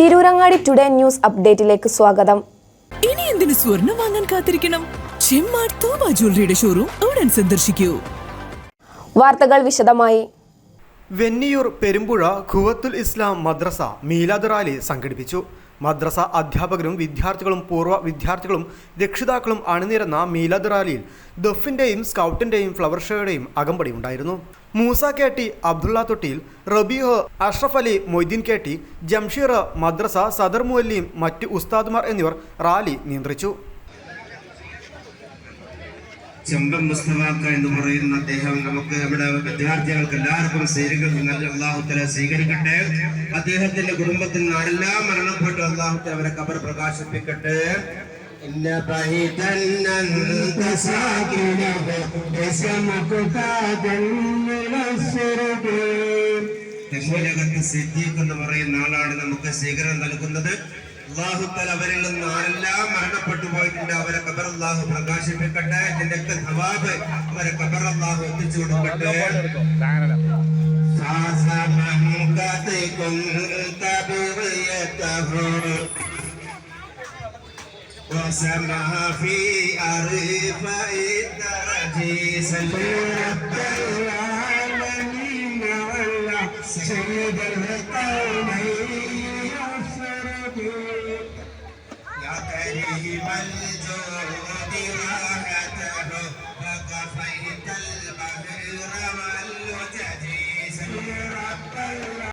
Tirurangadi today news അപ്ഡേറ്റിലേക്ക് സ്വാഗതം. ഇനി എന്തിനു സ്വർണം വാങ്ങാൻ കാത്തിരിക്കണം? ചെമ്മാട് തോമ ജ്വല്ലറിയുടെ ഷോറൂം ഉടൻ സന്ദർശിക്കൂ. വാർത്തകൾ വിശദമായി. വെന്നിയൂർ പെരുമ്പുഴ ഖുവത്തുൽ ഇസ്ലാം മദ്രസ മീലാദ് റാലി സംഘടിപ്പിച്ചു. മദ്രസ അധ്യാപകരും വിദ്യാർത്ഥികളും പൂർവ വിദ്യാർത്ഥികളും രക്ഷിതാക്കളും അണിനിരന്ന മീലാദ് റാലിയിൽ ദഫിന്റെയും സ്കൗട്ടിന്റെയും ഫ്ലവർ ഷോയുടെയും അകമ്പടി ഉണ്ടായിരുന്നു. Moosa K T Abdulla Thottiyil Rabeeh Ashraf Ali Moideen K T Jamsheer മദ്രസ സദർ മുല്ലിയും മറ്റ് ഉസ്താദുമാർ എന്നിവർ റാലി നിയന്ത്രിച്ചു. ചെമ്പൻ മുസ്തഫാക്ക എന്ന് പറയുന്ന അദ്ദേഹം നമുക്ക് നമ്മുടെ വിദ്യാർത്ഥികൾക്ക് എല്ലാവർക്കും സ്വീകരിക്കും നല്ല അള്ളാഹുത്തല സ്വീകരിക്കട്ടെ അദ്ദേഹത്തിന്റെ കുടുംബത്തിൽ നിന്ന് ആരെല്ലാം മരണപ്പെട്ടു അള്ളാഹുത്തല അവരെ കബർ പ്രകാശിപ്പിക്കട്ടെ إن بيتا أنت ساكنه اسمك تاج من السرب തെങ്ങുലകത്ത് സിദ്ദീഖ് എന്ന് പറയുന്ന ആളാണ് നമുക്ക് സ്വീകരണം നൽകുന്നത് അള്ളാഹു തല അവരിൽ നിന്ന് ആരെല്ലാം മരണപ്പെട്ടു പോയിട്ടുണ്ട് അവരെ കബർ അള്ളാഹു പ്രകാശിപ്പിക്കട്ടെ ഇതിന്റെ ഒക്കെ നവാബ് അവരെ കബർ അള്ളാഹു എത്തിച്ചു കൊടുക്കട്ടെ وسمع في أرفع الدرج سلم العالمين ولا سيد القومين الفرد يا كريم الجود